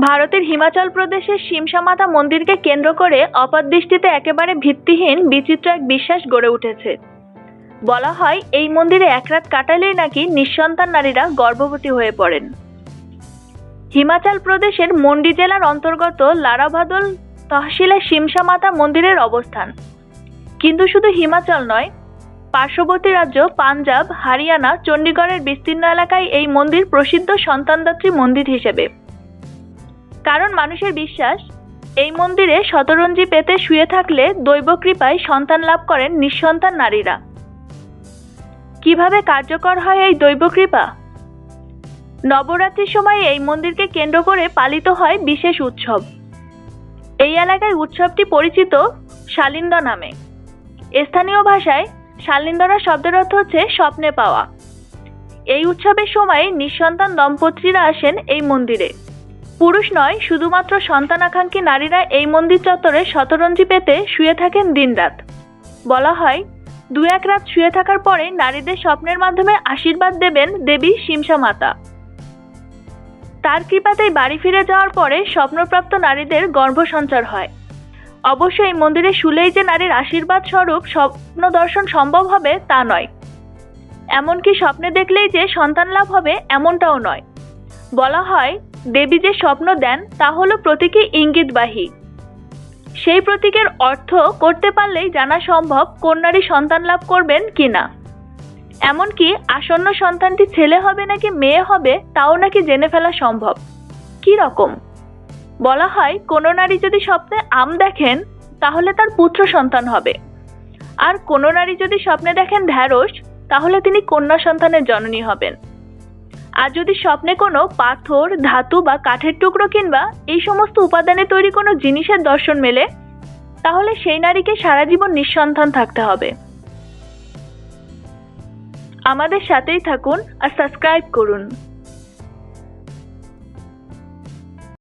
ভারতের হিমাচল প্রদেশের শিমশামাতা মন্দিরকে কেন্দ্র করে অপরদৃষ্টিতে একেবারে ভিত্তিহীন, বিচিত্র এক বিশ্বাস গড়ে উঠেছে। বলা হয়, এই মন্দিরে এক রাত কাটালেই নাকি নিঃসন্তান নারীরা গর্ভবতী হয়ে পড়েন। হিমাচল প্রদেশের মন্ডি জেলার অন্তর্গত লারাভাদল তহসিলে শিমশামাতা মন্দিরের অবস্থান। কিন্তু শুধু হিমাচল নয়, পার্শ্ববর্তী রাজ্য পাঞ্জাব, হারিয়ানা, চণ্ডীগড়ের বিস্তীর্ণ এলাকায় এই মন্দির প্রসিদ্ধ সন্তানদাত্রী মন্দির হিসেবে। কারণ মানুষের বিশ্বাস, এই মন্দিরে শতরঞ্জি পেতে শুয়ে থাকলে দৈব কৃপায় সন্তান লাভ করেন নিঃসন্তান নারীরা। কীভাবে কার্যকর হয় এই দৈব কৃপা নবরাত্রির সময় এই মন্দিরকে কেন্দ্র করে পালিত হয় বিশেষ উৎসব। এই এলাকায় উৎসবটি পরিচিত শালিন্দ নামে। স্থানীয় ভাষায় শালিন্দরা শব্দের অর্থ হচ্ছে স্বপ্নে পাওয়া। এই উৎসবের সময় নিঃসন্তান দম্পতিরা আসেন এই মন্দিরে। পুরুষ নয়, শুধুমাত্র সন্তানাকাঙ্ক্ষী নারীরা এই মন্দির চত্বরে শতরঞ্জি পেতে শুয়ে থাকেন দিনরাত। বলা হয়, দু এক রাত শুয়ে থাকার পরে নারীদের স্বপ্নের মাধ্যমে আশীর্বাদ দেবেন দেবী শিমসা মাতা। তার কৃপাতেই বাড়ি ফিরে যাওয়ার পরে স্বপ্নপ্রাপ্ত নারীদের গর্ভসঞ্চার হয়। অবশ্য এই মন্দিরে শুলেই যে নারীর আশীর্বাদ স্বরূপ স্বপ্ন দর্শন সম্ভব হবে তা নয়। এমনকি স্বপ্নে দেখলেই যে সন্তান লাভ হবে এমনটাও নয়। বলা হয় দেবী যে স্বপ্ন দেন, তা হলো প্রতীকী ইঙ্গিতবাহী। সেই প্রতীকের অর্থ করতে পারলেই জানা সম্ভব কোন নারী সন্তান লাভ করবেন কিনা। এমনকি আসন্ন সন্তানটি ছেলে হবে নাকি মেয়ে হবে, তাও নাকি জেনে ফেলা সম্ভব। কি রকম? বলা হয়, কোনো নারী যদি স্বপ্নে আম দেখেন, তাহলে তার পুত্র সন্তান হবে। আর কোনো নারী যদি স্বপ্নে দেখেন ঢ্যাঁড়স, তাহলে তিনি কন্যা সন্তানের জননী হবেন। আর যদি স্বপ্নে কোনো পাথর, ধাতু বা কাঠের টুকরো কিংবা এই সমস্ত উপাদানে তৈরি কোনো জিনিসের দর্শন মেলে, তাহলে সেই নারীকে সারা জীবন নিঃসন্তান থাকতে হবে। আমাদের সাথেই থাকুন আর সাবস্ক্রাইব করুন।